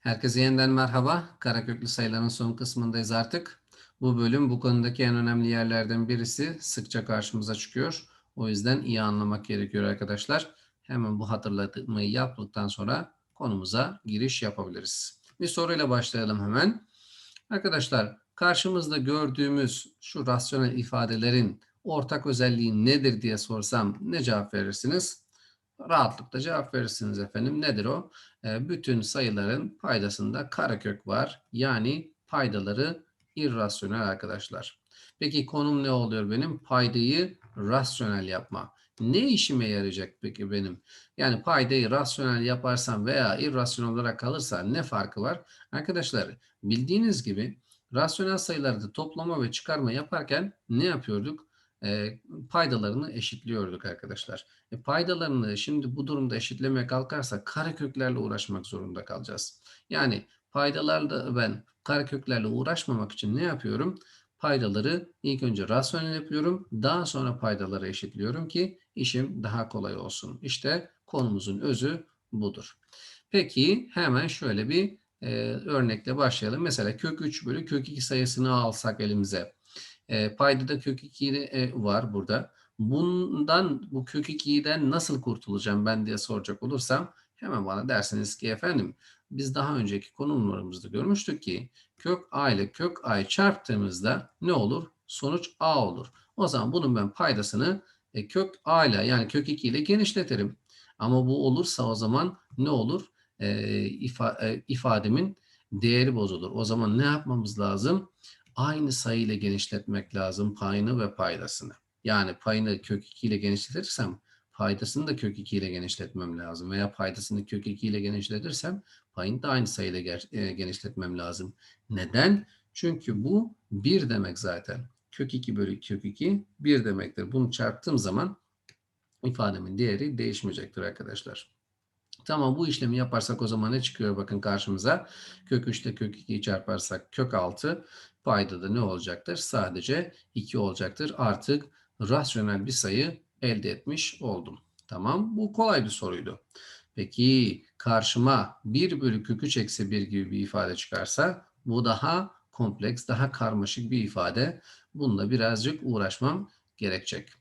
Herkese yeniden merhaba. Karaköklü sayıların son kısmındayız artık. Bu bölüm bu konudaki en önemli yerlerden birisi sıkça karşımıza çıkıyor. O yüzden iyi anlamak gerekiyor arkadaşlar. Hemen bu hatırlatmayı yaptıktan sonra konumuza giriş yapabiliriz. Bir soruyla başlayalım hemen. Arkadaşlar karşımızda gördüğümüz şu rasyonel ifadelerin ortak özelliği nedir diye sorsam ne cevap verirsiniz? Rahatlıkla cevap verirsiniz efendim. Nedir o? E, bütün sayıların paydasında karekök var. Yani paydaları irrasyonel arkadaşlar. Peki konum ne oluyor benim? Paydayı rasyonel yapma. Ne işime yarayacak peki benim? Yani paydayı rasyonel yaparsam veya irrasyonel olarak kalırsa ne farkı var? Arkadaşlar bildiğiniz gibi rasyonel sayılarda toplama ve çıkarma yaparken ne yapıyorduk? E, paydalarını eşitliyorduk arkadaşlar. E, paydalarını şimdi bu durumda eşitlemeye kalkarsak kareköklerle uğraşmak zorunda kalacağız. Yani paydalarla ben kareköklerle uğraşmamak için ne yapıyorum? Paydaları ilk önce rasyonel yapıyorum. Daha sonra paydaları eşitliyorum ki işim daha kolay olsun. İşte konumuzun özü budur. Peki hemen şöyle bir e, örnekle başlayalım. Mesela kök 3 bölü kök 2 sayısını alsak elimize. E, paydada kök 2 e, var burada. Bundan bu kök 2'den nasıl kurtulacağım ben diye soracak olursam hemen bana dersiniz ki efendim biz daha önceki konumlarımızda görmüştük ki kök a ile kök a'yı çarptığımızda ne olur? Sonuç a olur. O zaman bunun ben paydasını e, kök a ile yani kök 2 ile genişletirim. Ama bu olursa o zaman ne olur? E, ifa, e, ifademin değeri bozulur. O zaman ne yapmamız lazım? Aynı sayı ile genişletmek lazım payını ve paydasını. Yani payını kök 2 ile genişletirsem paydasını da kök 2 ile genişletmem lazım. Veya paydasını kök 2 ile genişletirsem payını da aynı sayıyla e, genişletmem lazım. Neden? Çünkü bu 1 demek zaten. Kök 2 bölü kök 2 1 demektir. Bunu çarptığım zaman ifademin değeri değişmeyecektir arkadaşlar. Tamam bu işlemi yaparsak o zaman ne çıkıyor bakın karşımıza. Kök 3'te kök 2'yi çarparsak kök 6 payda da ne olacaktır? Sadece 2 olacaktır. Artık rasyonel bir sayı elde etmiş oldum. Tamam bu kolay bir soruydu. Peki karşıma 1 bölü kök 3 eksi 1 gibi bir ifade çıkarsa bu daha kompleks, daha karmaşık bir ifade. Bununla birazcık uğraşmam gerekecek.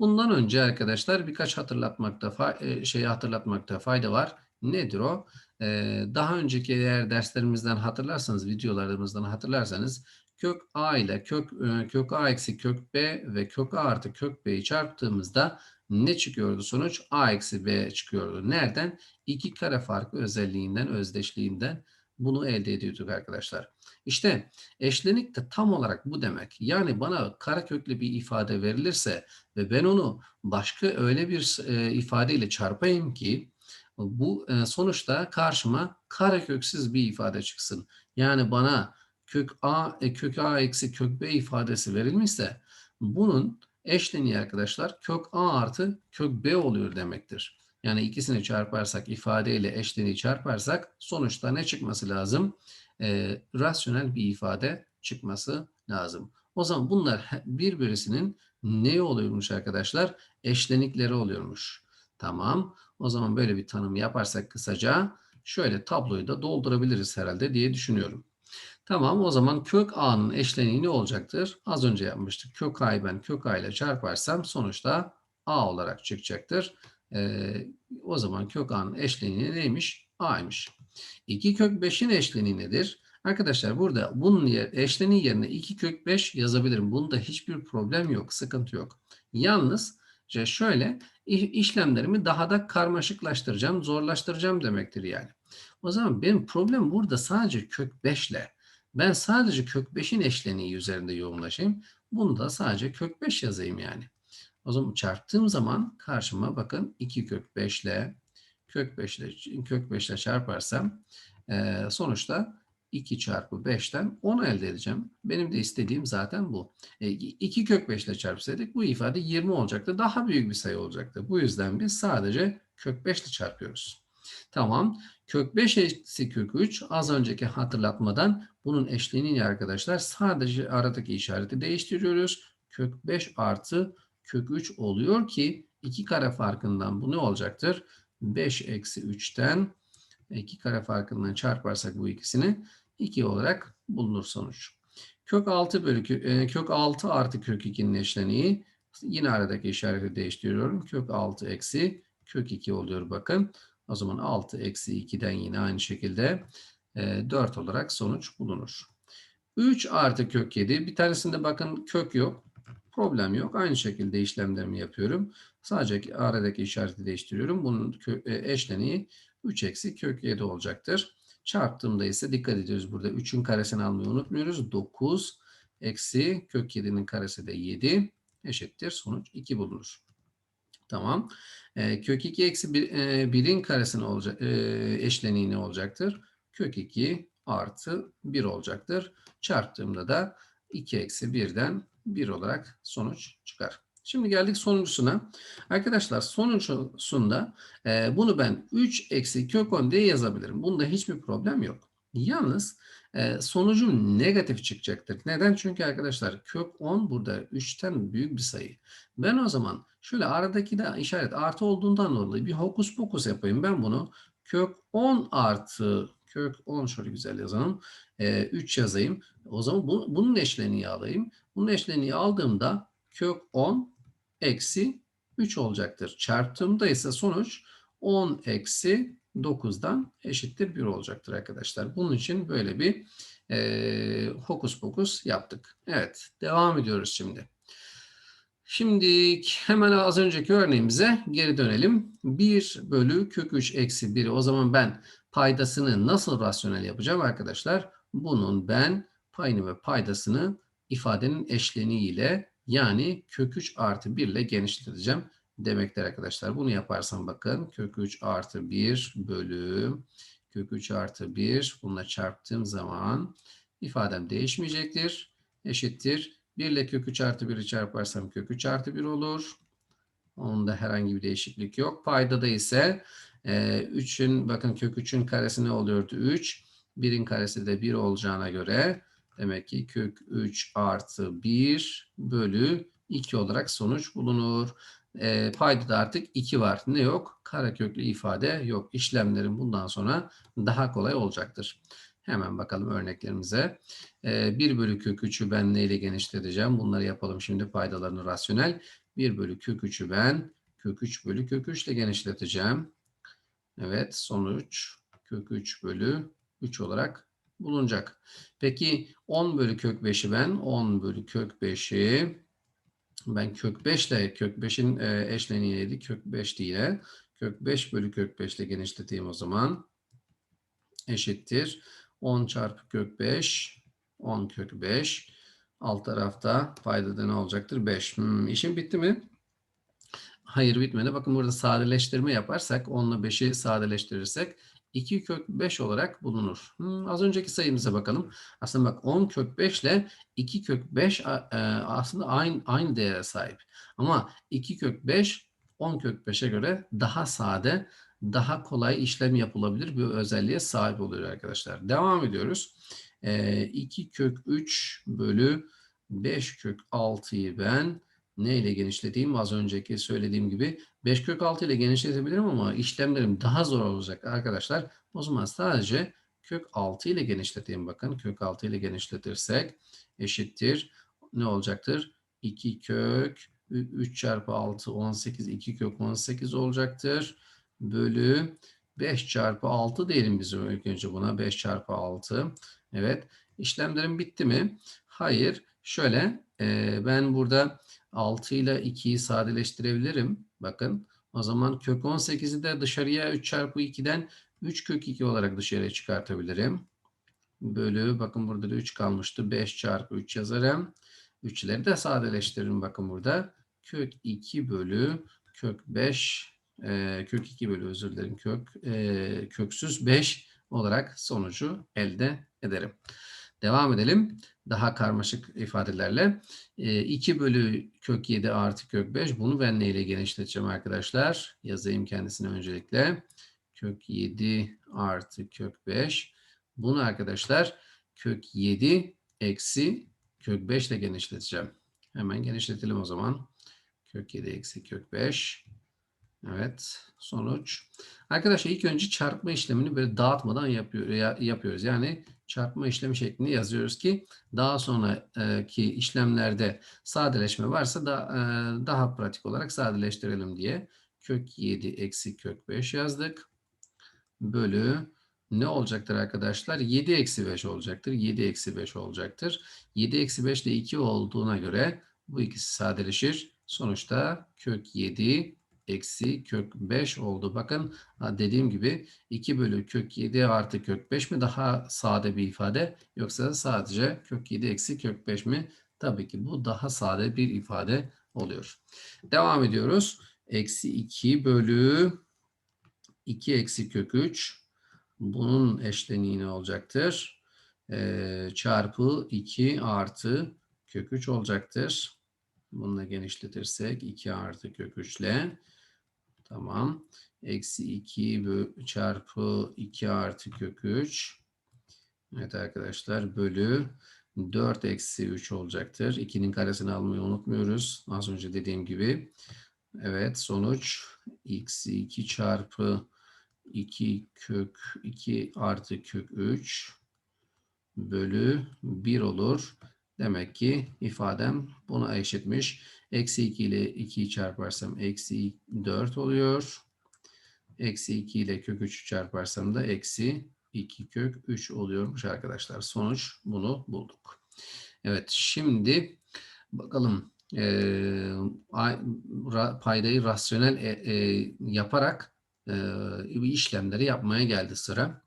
Bundan önce arkadaşlar birkaç hatırlatmakta şeyi hatırlatmakta fayda var. Nedir o? Ee, daha önceki eğer derslerimizden hatırlarsanız, videolarımızdan hatırlarsanız kök a ile kök, kök a eksi kök b ve kök a artı kök b'yi çarptığımızda ne çıkıyordu sonuç? a eksi b çıkıyordu. Nereden? İki kare farkı özelliğinden, özdeşliğinden bunu elde ediyorduk arkadaşlar. İşte eşlenik de tam olarak bu demek. Yani bana kareköklü bir ifade verilirse ve ben onu başka öyle bir e, ifadeyle çarpayım ki bu e, sonuçta karşıma kareköksüz bir ifade çıksın. Yani bana kök a e, kök a eksi kök b ifadesi verilmişse bunun eşleniği arkadaşlar kök a artı kök b oluyor demektir. Yani ikisini çarparsak ifadeyle eşleniği çarparsak sonuçta ne çıkması lazım? E, rasyonel bir ifade çıkması lazım. O zaman bunlar birbirisinin ne oluyormuş arkadaşlar? Eşlenikleri oluyormuş. Tamam. O zaman böyle bir tanım yaparsak kısaca şöyle tabloyu da doldurabiliriz herhalde diye düşünüyorum. Tamam o zaman kök a'nın eşleniği ne olacaktır? Az önce yapmıştık. Kök a'yı ben kök a ile çarparsam sonuçta a olarak çıkacaktır. Ee, o zaman kök a'nın eşleniği neymiş? a'ymış. 2 kök 5'in eşleniği nedir? Arkadaşlar burada bunun yer, eşleniği yerine 2 kök 5 yazabilirim. Bunda hiçbir problem yok, sıkıntı yok. Yalnız şöyle işlemlerimi daha da karmaşıklaştıracağım, zorlaştıracağım demektir yani. O zaman benim problem burada sadece kök 5 ile. Ben sadece kök 5'in eşleniği üzerinde yoğunlaşayım. Bunu da sadece kök 5 yazayım yani. O zaman çarptığım zaman karşıma bakın 2 kök 5 ile kök 5 ile kök 5 ile çarparsam e, sonuçta 2 çarpı 5'ten 10 elde edeceğim. Benim de istediğim zaten bu. E, 2 kök 5 ile çarpsaydık bu ifade 20 olacaktı. Daha büyük bir sayı olacaktı. Bu yüzden biz sadece kök 5 ile çarpıyoruz. Tamam. Kök 5 eksi kök 3 az önceki hatırlatmadan bunun eşleniğini arkadaşlar sadece aradaki işareti değiştiriyoruz. Kök 5 artı kök 3 oluyor ki iki kare farkından bu ne olacaktır? 5 eksi 3'ten 2 kare farkından çarparsak bu ikisini 2 olarak bulunur sonuç. Kök 6 bölü e, kök 6 artı kök 2'nin eşleniği yine aradaki işareti değiştiriyorum. Kök 6 eksi kök 2 oluyor bakın. O zaman 6 eksi 2'den yine aynı şekilde e, 4 olarak sonuç bulunur. 3 artı kök 7 bir tanesinde bakın kök yok. Problem yok. Aynı şekilde işlemlerimi yapıyorum. Sadece aradaki işareti değiştiriyorum. Bunun e, eşleniği 3 eksi kök 7 olacaktır. Çarptığımda ise dikkat ediyoruz burada 3'ün karesini almayı unutmuyoruz. 9 eksi kök 7'nin karesi de 7 eşittir. Sonuç 2 bulunur. Tamam. E, kök 2 eksi 1, e, 1'in karesine olacak, e, eşleniği ne olacaktır? Kök 2 artı 1 olacaktır. Çarptığımda da 2 eksi 1'den 1 olarak sonuç çıkar. Şimdi geldik sonuncusuna. Arkadaşlar sonuncusunda e, bunu ben 3 eksi kök 10 diye yazabilirim. Bunda hiçbir problem yok. Yalnız e, sonucum negatif çıkacaktır. Neden? Çünkü arkadaşlar kök 10 burada 3'ten büyük bir sayı. Ben o zaman şöyle aradaki de işaret artı olduğundan dolayı bir hokus pokus yapayım. Ben bunu kök 10 artı kök 10 şöyle güzel yazalım. E, 3 yazayım. O zaman bu, bunun eşleniği alayım. Bunun eşleniği aldığımda kök 10 eksi 3 olacaktır. Çarptığımda ise sonuç 10 eksi 9'dan eşittir 1 olacaktır arkadaşlar. Bunun için böyle bir e, hokus pokus yaptık. Evet devam ediyoruz şimdi. Şimdi hemen az önceki örneğimize geri dönelim. 1 bölü kök 3 eksi 1. O zaman ben paydasını nasıl rasyonel yapacağım arkadaşlar? Bunun ben payını ve paydasını ifadenin eşleniğiyle yani kök 3 artı 1 ile genişleteceğim demektir arkadaşlar. Bunu yaparsam bakın kök 3 artı 1 bölü kök 3 artı 1 bununla çarptığım zaman ifadem değişmeyecektir. Eşittir. 1 ile kök 3 artı 1'i çarparsam kök 3 artı 1 olur. Onda herhangi bir değişiklik yok. Paydada ise 3'ün bakın kök 3'ün karesi ne oluyordu? 3. 1'in karesi de 1 olacağına göre demek ki kök 3 artı 1 bölü 2 olarak sonuç bulunur. E, paydada artık 2 var. Ne yok? Kareköklü ifade yok. İşlemlerin bundan sonra daha kolay olacaktır. Hemen bakalım örneklerimize. E, 1 bölü kök 3'ü ben neyle genişleteceğim? Bunları yapalım şimdi paydalarını rasyonel. 1 bölü kök 3'ü ben kök 3 bölü kök 3 ile genişleteceğim. Evet sonuç kök 3 bölü 3 olarak bulunacak. Peki 10 bölü kök 5'i ben 10 bölü kök 5'i ben kök 5 ile kök 5'in e, eşleniği neydi? Kök 5 yine. Kök 5 bölü kök 5 ile genişleteyim o zaman. Eşittir. 10 çarpı kök 5. 10 kök 5. Alt tarafta paydada ne olacaktır? 5. Hmm, işim bitti mi? Hayır bitmedi. Bakın burada sadeleştirme yaparsak 10 ile 5'i sadeleştirirsek 2 kök 5 olarak bulunur. Hmm, az önceki sayımıza bakalım. Aslında bak 10 kök 5 ile 2 kök 5 e, aslında aynı aynı değere sahip. Ama 2 kök 5 10 kök 5'e göre daha sade, daha kolay işlem yapılabilir bir özelliğe sahip oluyor arkadaşlar. Devam ediyoruz. E, 2 kök 3 bölü 5 kök 6'yı ben ne ile genişleteyim? Az önceki söylediğim gibi 5 kök 6 ile genişletebilirim ama işlemlerim daha zor olacak arkadaşlar. O zaman sadece kök 6 ile genişleteyim. Bakın kök 6 ile genişletirsek eşittir. Ne olacaktır? 2 kök 3 çarpı 6 18 2 kök 18 olacaktır. Bölü 5 çarpı 6 diyelim biz ilk önce buna 5 çarpı 6. Evet işlemlerim bitti mi? Hayır. Şöyle e, ben burada 6 ile 2'yi sadeleştirebilirim. Bakın o zaman kök 18'i de dışarıya 3 çarpı 2'den 3 kök 2 olarak dışarıya çıkartabilirim. Bölü bakın burada da 3 kalmıştı. 5 çarpı 3 yazarım. 3'leri de sadeleştiririm bakın burada. Kök 2 bölü kök 5 e, kök 2 bölü özür dilerim kök e, köksüz 5 olarak sonucu elde ederim. Devam edelim. Daha karmaşık ifadelerle. E, 2 bölü kök 7 artı kök 5. Bunu ben neyle genişleteceğim arkadaşlar? Yazayım kendisine öncelikle. Kök 7 artı kök 5. Bunu arkadaşlar kök 7 eksi kök 5 ile genişleteceğim. Hemen genişletelim o zaman. Kök 7 eksi kök 5. Evet, sonuç. Arkadaşlar ilk önce çarpma işlemini böyle dağıtmadan yapıyor, ya- yapıyoruz. Yani çarpma işlemi şeklinde yazıyoruz ki daha sonraki işlemlerde sadeleşme varsa da e, daha pratik olarak sadeleştirelim diye. Kök 7 eksi kök 5 yazdık. Bölü ne olacaktır arkadaşlar? 7 eksi 5 olacaktır. 7 eksi 5 olacaktır. 7 eksi 5 de 2 olduğuna göre bu ikisi sadeleşir. Sonuçta kök 7 eksi kök 5 oldu. Bakın dediğim gibi 2 bölü kök 7 artı kök 5 mi daha sade bir ifade yoksa sadece kök 7 eksi kök 5 mi? Tabii ki bu daha sade bir ifade oluyor. Devam ediyoruz. Eksi 2 bölü 2 eksi kök 3 bunun eşleniği ne olacaktır? Ee, çarpı 2 artı kök 3 olacaktır. Bununla genişletirsek 2 artı kök 3 ile tamam. Eksi 2 bö- çarpı 2 artı kök 3 Evet arkadaşlar bölü 4 eksi 3 olacaktır. 2'nin karesini almayı unutmuyoruz. Az önce dediğim gibi. Evet sonuç eksi 2 çarpı 2 kök 2 artı kök 3 bölü 1 olur. Demek ki ifadem buna eşitmiş. Eksi 2 ile 2'yi çarparsam eksi 4 oluyor. Eksi 2 ile kök 3'ü çarparsam da eksi 2 kök 3 oluyormuş arkadaşlar. Sonuç bunu bulduk. Evet şimdi bakalım ra- paydayı rasyonel e- e, yaparak eee, işlemleri yapmaya geldi sıra.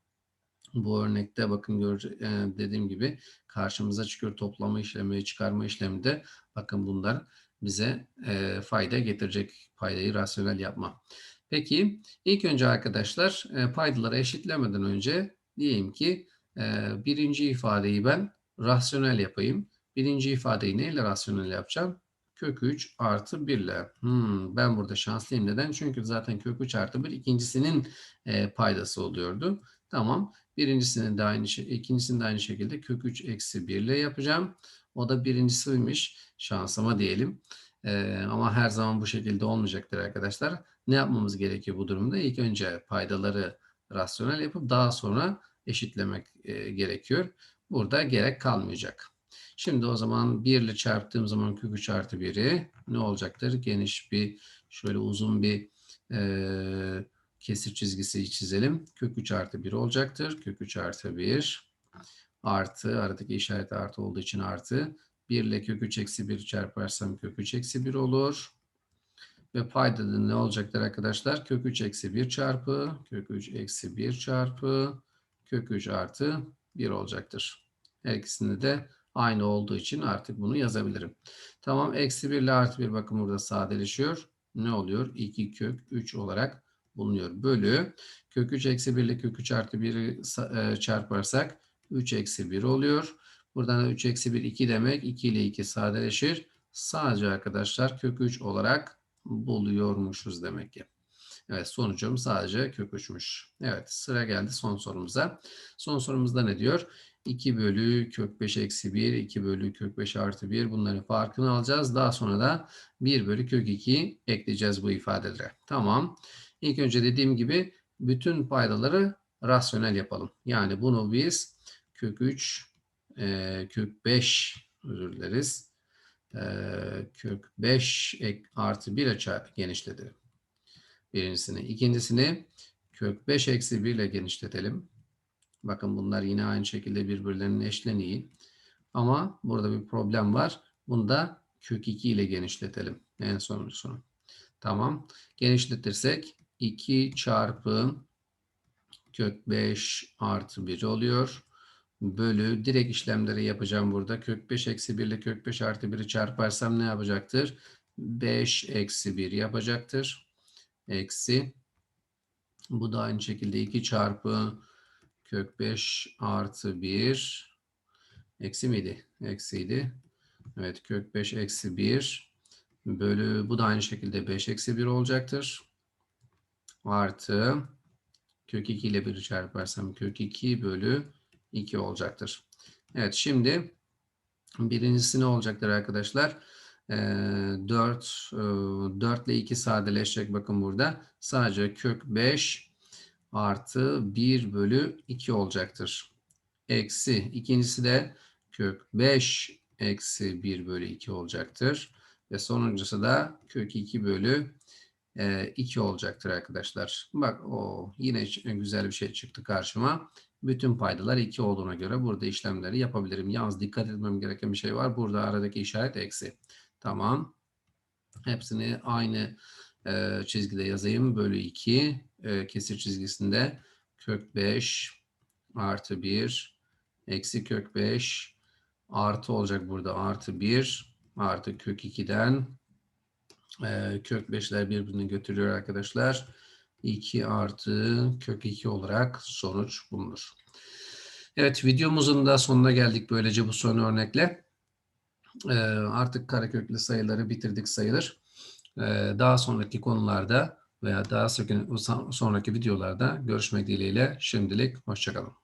Bu örnekte bakın görece- e, dediğim gibi karşımıza çıkıyor toplama işlemi, çıkarma işlemi de bakın bunlar bize e, fayda getirecek paydayı rasyonel yapma. Peki ilk önce arkadaşlar e, paydaları eşitlemeden önce diyeyim ki e, birinci ifadeyi ben rasyonel yapayım. Birinci ifadeyi neyle rasyonel yapacağım? Kök 3 artı 1 ile. Hmm, ben burada şanslıyım. Neden? Çünkü zaten kök 3 artı 1 ikincisinin e, paydası oluyordu. Tamam. Birincisini de aynı ikincisini de aynı şekilde kök 3 eksi 1 ile yapacağım. O da birincisiymiş. Şansıma diyelim. Ee, ama her zaman bu şekilde olmayacaktır arkadaşlar. Ne yapmamız gerekiyor bu durumda? İlk önce paydaları rasyonel yapıp daha sonra eşitlemek e, gerekiyor. Burada gerek kalmayacak. Şimdi o zaman 1 ile çarptığım zaman kök 3 artı 1'i ne olacaktır? Geniş bir şöyle uzun bir e, kesir çizgisi çizelim. Kök 3 artı 1 olacaktır. Kök 3 artı 1 artı aradaki işaret artı olduğu için artı 1 ile kök 3 eksi 1 çarparsam kök 3 eksi 1 olur. Ve paydada ne olacaktır arkadaşlar? Kök 3 eksi 1 çarpı kök 3 eksi 1 çarpı kök 3 artı 1 olacaktır. Her ikisinde de aynı olduğu için artık bunu yazabilirim. Tamam eksi 1 ile artı 1 bakın burada sadeleşiyor. Ne oluyor? 2 kök 3 olarak bulunuyor. Bölü kök 3 eksi 1 ile kök 3 artı 1'i sa- e, çarparsak 3 eksi 1 oluyor. Buradan da 3 eksi 1 2 demek. 2 ile 2 sadeleşir. Sadece arkadaşlar kök 3 olarak buluyormuşuz demek ki. Evet sonucum sadece kök 3'müş. Evet sıra geldi son sorumuza. Son sorumuzda ne diyor? 2 bölü kök 5 eksi 1, 2 bölü kök 5 artı 1 bunların farkını alacağız. Daha sonra da 1 bölü kök 2 ekleyeceğiz bu ifadelere. Tamam. İlk önce dediğim gibi bütün paydaları rasyonel yapalım. Yani bunu biz kök 3, e, kök 5 özür dileriz. E, kök 5 ek, artı 1 ile genişletelim. Birincisini. İkincisini kök 5 eksi 1 ile genişletelim. Bakın bunlar yine aynı şekilde birbirlerinin eşleniği. Ama burada bir problem var. Bunu da kök 2 ile genişletelim. En sonuncusunu. Tamam. Genişletirsek 2 çarpı kök 5 artı 1 oluyor. Bölü direkt işlemleri yapacağım burada. Kök 5 eksi 1 ile kök 5 artı 1'i çarparsam ne yapacaktır? 5 eksi 1 yapacaktır. Eksi. Bu da aynı şekilde 2 çarpı kök 5 artı 1. Eksi miydi? Eksiydi. Evet kök 5 eksi 1 bölü bu da aynı şekilde 5 eksi 1 olacaktır. Artı kök 2 ile 1'i çarparsam kök 2 bölü 2 olacaktır. Evet şimdi birincisi ne olacaktır arkadaşlar? e, 4, e, 4 ile 2 sadeleşecek bakın burada. Sadece kök 5 artı 1 bölü 2 olacaktır. Eksi ikincisi de kök 5 eksi 1 bölü 2 olacaktır. Ve sonuncusu da kök 2 bölü 2 olacaktır arkadaşlar. Bak o yine güzel bir şey çıktı karşıma. Bütün paydalar 2 olduğuna göre burada işlemleri yapabilirim. Yalnız dikkat etmem gereken bir şey var. Burada aradaki işaret eksi. Tamam. Hepsini aynı e, çizgide yazayım. Bölü 2 e, kesir çizgisinde kök 5 artı 1 eksi kök 5 artı olacak burada artı 1 artı kök 2'den e, kök 5'ler birbirini götürüyor arkadaşlar. 2 artı kök 2 olarak sonuç bulunur. Evet videomuzun da sonuna geldik böylece bu son örnekle. E, artık kareköklü sayıları bitirdik sayılır. E, daha sonraki konularda veya daha sonraki videolarda görüşmek dileğiyle şimdilik hoşçakalın.